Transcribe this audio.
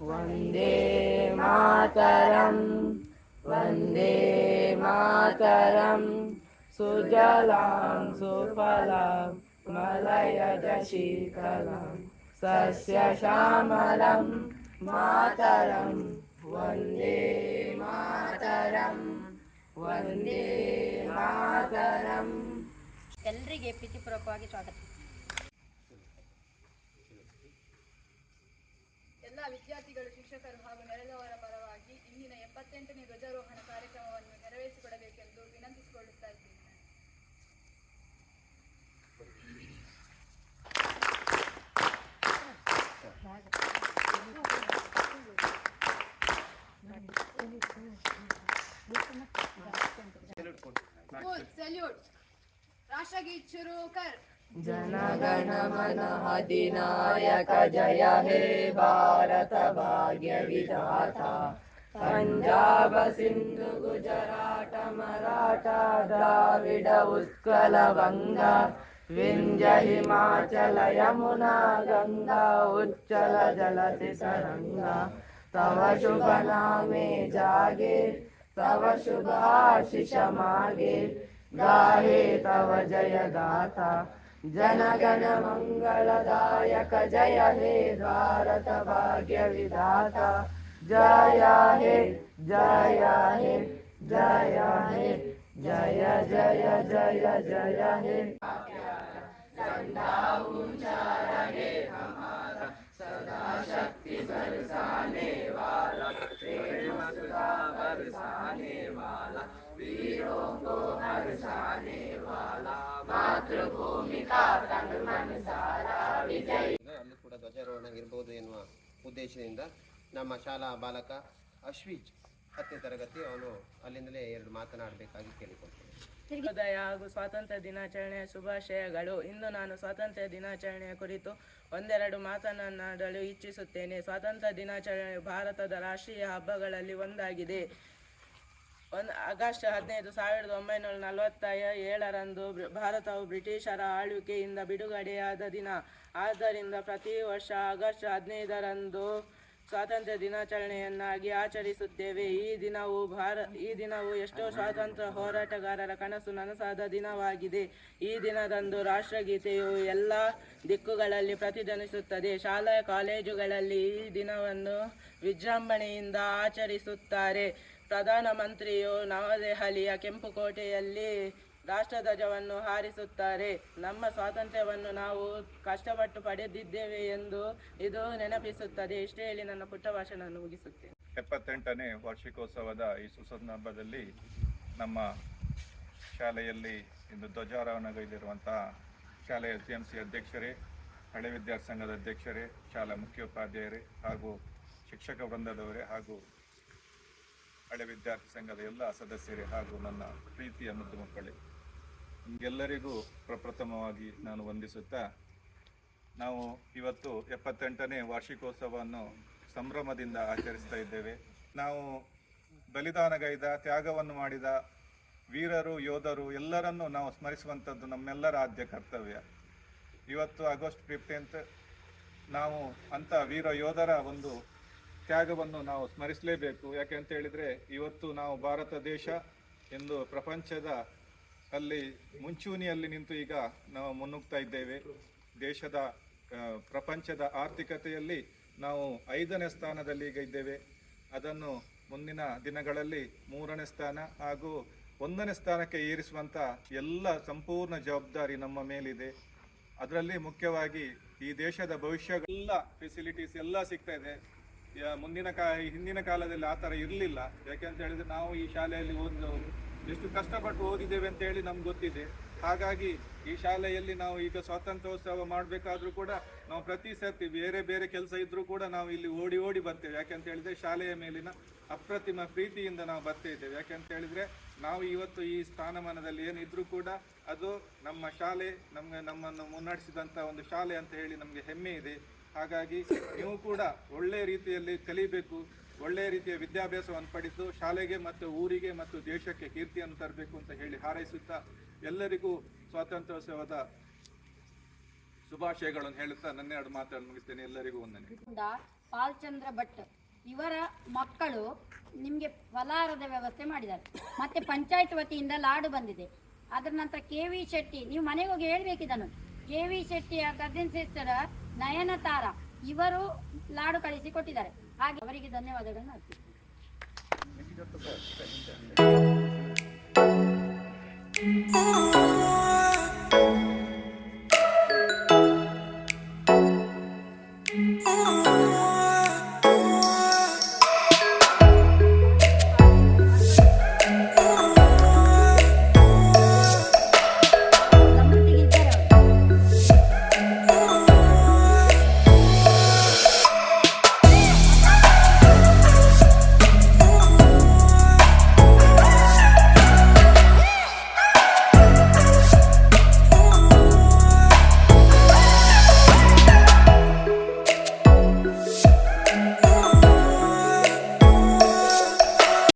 వందే మాతరం వందే మాతరం సుజలాం సుఫలాం మలయజ శీతలం సస్యశ్యామలం మాతరం వందే మాతరం వంದೇ ಮಾತರಂ ಎಲ್ರಿಗೆ ಪ್ರೀತಿಪೂರ್ವಕವಾಗಿ ಸ್ವಾಗತ. ವಿದ್ಯಾರ್ಥಿಗಳು ಶಿಕ್ಷಕರು ಹಾಗೂ ನೆರೆದವರ ಪರವಾಗಿ ಇಂದಿನ ಎಪ್ಪತ್ತೆಂಟನೇ ಧ್ವಜಾರೋಹಣ ಕಾರ್ಯಕ್ರಮವನ್ನು ನೆರವೇರಿಸಿಕೊಡಬೇಕೆಂದು ವಿನಂತಿಸಿಕೊಳ್ಳುತ್ತಾ ಇದ್ದೇನೆ ಸಲ್ಯೂಟ್ ರಾಷ್ಟ್ರಗೀತ್ ಶುರು ಕರ್ जन जय हे भारतभाग्यविधाता। पञ्जाब सिन्धु गुजराट मराठ द्राविड उत्कल गङ्गा विञ्जय हिमाचल यमुना गङ्गा उच्चल जलति सरङ्गा तव सुभला मे जागे तव सुभामागे गाहे तव जय गाथा जन गण मंगल मङ्गलदायक जय हे भारत भाग्य विधाता जय हे जय हे जय हे, जय जय जय जय हे। वाला वीरों को वाला। ಕೂಡ ಧ್ವಜಾರೋಹಣ ಇರಬಹುದು ಎನ್ನುವ ಉದ್ದೇಶದಿಂದ ನಮ್ಮ ಶಾಲಾ ಬಾಲಕ ಅಶ್ವಿಜ್ ಹತ್ತನೇ ತರಗತಿ ಅವನು ಅಲ್ಲಿಂದಲೇ ಎರಡು ಮಾತನಾಡಬೇಕಾಗಿ ಕೇಳಿಕೊಳ್ತೇನೆ. ಉದಯ ಹಾಗೂ ಸ್ವಾತಂತ್ರ್ಯ ದಿನಾಚರಣೆಯ ಶುಭಾಶಯಗಳು. ಇಂದು ನಾನು ಸ್ವಾತಂತ್ರ್ಯ ದಿನಾಚರಣೆಯ ಕುರಿತು ಒಂದೆರಡು ಮಾತನಾಡಲು ಇಚ್ಛಿಸುತ್ತೇನೆ. ಸ್ವಾತಂತ್ರ್ಯ ದಿನಾಚರಣೆ ಭಾರತದ ರಾಷ್ಟ್ರೀಯ ಹಬ್ಬಗಳಲ್ಲಿ ಒಂದಾಗಿದೆ. ಒಂದು ಆಗಸ್ಟ್ ಹದಿನೈದು, ಸಾವಿರದ ಒಂಬೈನೂರ ನಲವತ್ತ ಏಳರಂದು ಭಾರತವು ಬ್ರಿಟಿಷರ ಆಳ್ವಿಕೆಯಿಂದ ಬಿಡುಗಡೆಯಾದ ದಿನ. ಆದ್ದರಿಂದ ಪ್ರತಿ ವರ್ಷ ಆಗಸ್ಟ್ ಹದಿನೈದರಂದು ಸ್ವಾತಂತ್ರ್ಯ ದಿನಾಚರಣೆಯನ್ನಾಗಿ ಆಚರಿಸುತ್ತೇವೆ. ಈ ದಿನವು ಭಾರ, ಈ ದಿನವು ಎಷ್ಟೋ ಸ್ವಾತಂತ್ರ್ಯ ಹೋರಾಟಗಾರರ ಕನಸು ನನಸಾದ ದಿನವಾಗಿದೆ. ಈ ದಿನದಂದು ರಾಷ್ಟ್ರಗೀತೆಯು ಎಲ್ಲ ದಿಕ್ಕುಗಳಲ್ಲಿ ಪ್ರತಿಧ್ವನಿಸುತ್ತದೆ. ಶಾಲಾ, ಕಾಲೇಜುಗಳಲ್ಲಿ ಈ ದಿನವನ್ನು ವಿಜೃಂಭಣೆಯಿಂದ ಆಚರಿಸುತ್ತಾರೆ. ಪ್ರಧಾನಮಂತ್ರಿಯು ನವದೆಹಲಿಯ ಕೆಂಪುಕೋಟೆಯಲ್ಲಿ ರಾಷ್ಟ್ರಧ್ವಜವನ್ನು ಹಾರಿಸುತ್ತಾರೆ. ನಮ್ಮ ಸ್ವಾತಂತ್ರ್ಯವನ್ನು ನಾವು ಕಷ್ಟಪಟ್ಟು ಪಡೆದಿದ್ದೇವೆ ಎಂದು ಇದು ನೆನಪಿಸುತ್ತದೆ. ಇಷ್ಟೇ ಹೇಳಿ ನನ್ನ ಪುಟ್ಟ ಭಾಷಣವನ್ನು ಮುಗಿಸುತ್ತೇನೆ. ಎಪ್ಪತ್ತೆಂಟನೇ ವಾರ್ಷಿಕೋತ್ಸವದ ಈ ಸುಸಂದರ್ಭದಲ್ಲಿ ನಮ್ಮ ಶಾಲೆಯಲ್ಲಿ ಇಂದು ಧ್ವಜಾರೋಹಣಗೈದಿರುವಂತಹ ಶಾಲೆಯ ಸಿ ಎಂ ಸಿ ಅಧ್ಯಕ್ಷರೇ, ಹಳೆ ವಿದ್ಯಾರ್ಥಿ ಸಂಘದ ಅಧ್ಯಕ್ಷರೇ, ಶಾಲಾ ಮುಖ್ಯೋಪಾಧ್ಯಾಯರೇ ಹಾಗೂ ಶಿಕ್ಷಕ ವೃಂದದವರೇ ಹಾಗೂ ಹಳೆ ವಿದ್ಯಾರ್ಥಿ ಸಂಘದ ಎಲ್ಲ ಸದಸ್ಯರೇ ಹಾಗೂ ನನ್ನ ಪ್ರೀತಿಯ ಮುದ್ದು ಮಕ್ಕಳೇ, ನಿಮಗೆಲ್ಲರಿಗೂ ಪ್ರಪ್ರಥಮವಾಗಿ ನಾನು ವಂದಿಸುತ್ತಾ, ನಾವು ಇವತ್ತು ಎಪ್ಪತ್ತೆಂಟನೇ ವಾರ್ಷಿಕೋತ್ಸವವನ್ನು ಸಂಭ್ರಮದಿಂದ ಆಚರಿಸ್ತಾ ಇದ್ದೇವೆ. ನಾವು ಬಲಿದಾನಗೈದ, ತ್ಯಾಗವನ್ನು ಮಾಡಿದ ವೀರರು, ಯೋಧರು ಎಲ್ಲರನ್ನೂ ನಾವು ಸ್ಮರಿಸುವಂಥದ್ದು ನಮ್ಮೆಲ್ಲರ ಆದ್ಯ ಕರ್ತವ್ಯ. ಇವತ್ತು ಆಗಸ್ಟ್ ಫಿಫ್ಟೀನ್ತ್ ನಾವು ಅಂಥ ವೀರ ಯೋಧರ ಒಂದು ತ್ಯಾಗವನ್ನು ನಾವು ಸ್ಮರಿಸಲೇಬೇಕು. ಯಾಕೆ ಅಂತ ಹೇಳಿದ್ರೆ ಇವತ್ತು ನಾವು ಭಾರತ ದೇಶ ಎಂದು ಪ್ರಪಂಚದ ಅಲ್ಲಿ ಮುಂಚೂಣಿಯಲ್ಲಿ ನಿಂತು ಈಗ ನಾವು ಮುನ್ನುಗ್ತಾ ಇದ್ದೇವೆ. ದೇಶದ ಪ್ರಪಂಚದ ಆರ್ಥಿಕತೆಯಲ್ಲಿ ನಾವು ಐದನೇ ಸ್ಥಾನದಲ್ಲಿ ಈಗ ಇದ್ದೇವೆ. ಅದನ್ನು ಮುಂದಿನ ದಿನಗಳಲ್ಲಿ ಮೂರನೇ ಸ್ಥಾನ ಹಾಗೂ ಒಂದನೇ ಸ್ಥಾನಕ್ಕೆ ಏರಿಸುವಂಥ ಎಲ್ಲ ಸಂಪೂರ್ಣ ಜವಾಬ್ದಾರಿ ನಮ್ಮ ಮೇಲಿದೆ. ಅದರಲ್ಲಿ ಮುಖ್ಯವಾಗಿ ಈ ದೇಶದ ಭವಿಷ್ಯ ಎಲ್ಲ ಫೆಸಿಲಿಟೀಸ್ ಎಲ್ಲ ಸಿಗ್ತಾ ಇದೆ. ಮುಂದಿನ ಕಾ, ಹಿಂದಿನ ಕಾಲದಲ್ಲಿ ಆ ಥರ ಇರಲಿಲ್ಲ. ಯಾಕೆಂತ ಹೇಳಿದ್ರೆ ನಾವು ಈ ಶಾಲೆಯಲ್ಲಿ ಓದಿದವರು ಎಷ್ಟು ಕಷ್ಟಪಟ್ಟು ಓದಿದ್ದೇವೆ ಅಂತ ಹೇಳಿ ನಮ್ಗೆ ಗೊತ್ತಿದೆ. ಹಾಗಾಗಿ ಈ ಶಾಲೆಯಲ್ಲಿ ನಾವು ಈಗ ಸ್ವಾತಂತ್ರ್ಯೋತ್ಸವ ಮಾಡಬೇಕಾದ್ರೂ ಕೂಡ ನಾವು ಪ್ರತಿ ಸರ್ತಿ ಬೇರೆ ಬೇರೆ ಕೆಲಸ ಇದ್ದರೂ ಕೂಡ ನಾವು ಇಲ್ಲಿ ಓಡಿ ಓಡಿ ಬರ್ತೇವೆ. ಯಾಕೆಂತ ಹೇಳಿದ್ರೆ ಶಾಲೆಯ ಮೇಲಿನ ಅಪ್ರತಿಮ ಪ್ರೀತಿಯಿಂದ ನಾವು ಬರ್ತಾ ಇದ್ದೇವೆ. ಯಾಕೆಂತ ಹೇಳಿದ್ರೆ ನಾವು ಇವತ್ತು ಈ ಸ್ಥಾನಮಾನದಲ್ಲಿ ಏನಿದ್ರೂ ಕೂಡ ಅದು ನಮ್ಮ ಶಾಲೆ ನಮ್ಗೆ ನಮ್ಮನ್ನು ಮುನ್ನಡೆಸಿದಂಥ ಒಂದು ಶಾಲೆ ಅಂತ ಹೇಳಿ ನಮಗೆ ಹೆಮ್ಮೆ ಇದೆ. ಹಾಗಾಗಿ ನೀವು ಕೂಡ ಒಳ್ಳೆ ರೀತಿಯಲ್ಲಿ ಕಲಿಬೇಕು, ಒಳ್ಳೆ ರೀತಿಯ ವಿದ್ಯಾಭ್ಯಾಸವನ್ನು ಪಡೆದು ಶಾಲೆಗೆ ಮತ್ತು ಊರಿಗೆ ಮತ್ತು ದೇಶಕ್ಕೆ ಕೀರ್ತಿಯನ್ನು ತರಬೇಕು ಅಂತ ಹೇಳಿ ಹಾರೈಸುತ್ತಾ ಎಲ್ಲರಿಗೂ ಸ್ವಾತಂತ್ರ್ಯೋತ್ಸವದ ಶುಭಾಶಯಗಳನ್ನು ಹೇಳುತ್ತಾ ನನ್ನ ಎರಡು ಮಾತನ್ನು ಮುಗಿಸ್ತೇನೆ. ಎಲ್ಲರಿಗೂ ಒಂದನೇ ಪಾಲ್ಚಂದ್ರ ಭಟ್ ಇವರ ಮಕ್ಕಳು ನಿಮಗೆ ಫಲಾರದ ವ್ಯವಸ್ಥೆ ಮಾಡಿದ್ದಾರೆ. ಮತ್ತೆ ಪಂಚಾಯತ್ ವತಿಯಿಂದ ಲಾಡು ಬಂದಿದೆ. ಅದರ ನಂತರ ಕೆ ವಿ ಶೆಟ್ಟಿ, ನೀವು ಮನೆಗೆ ಹೋಗಿ ಹೇಳ್ಬೇಕಿದ್ದಾನು ಕೆ ವಿ ಶೆಟ್ಟಿಯ ಕಸಿನ್ ಸಿಸ್ಟರ್ ನಯನತಾರ. ಇವರು ಲಾಡು ಕಳಿಸಿ ಕೊಟ್ಟಿದ್ದಾರೆ. ಹಾಗೆ ಅವರಿಗೆ ಧನ್ಯವಾದಗಳನ್ನು ಅರ್ಪಿಸಿ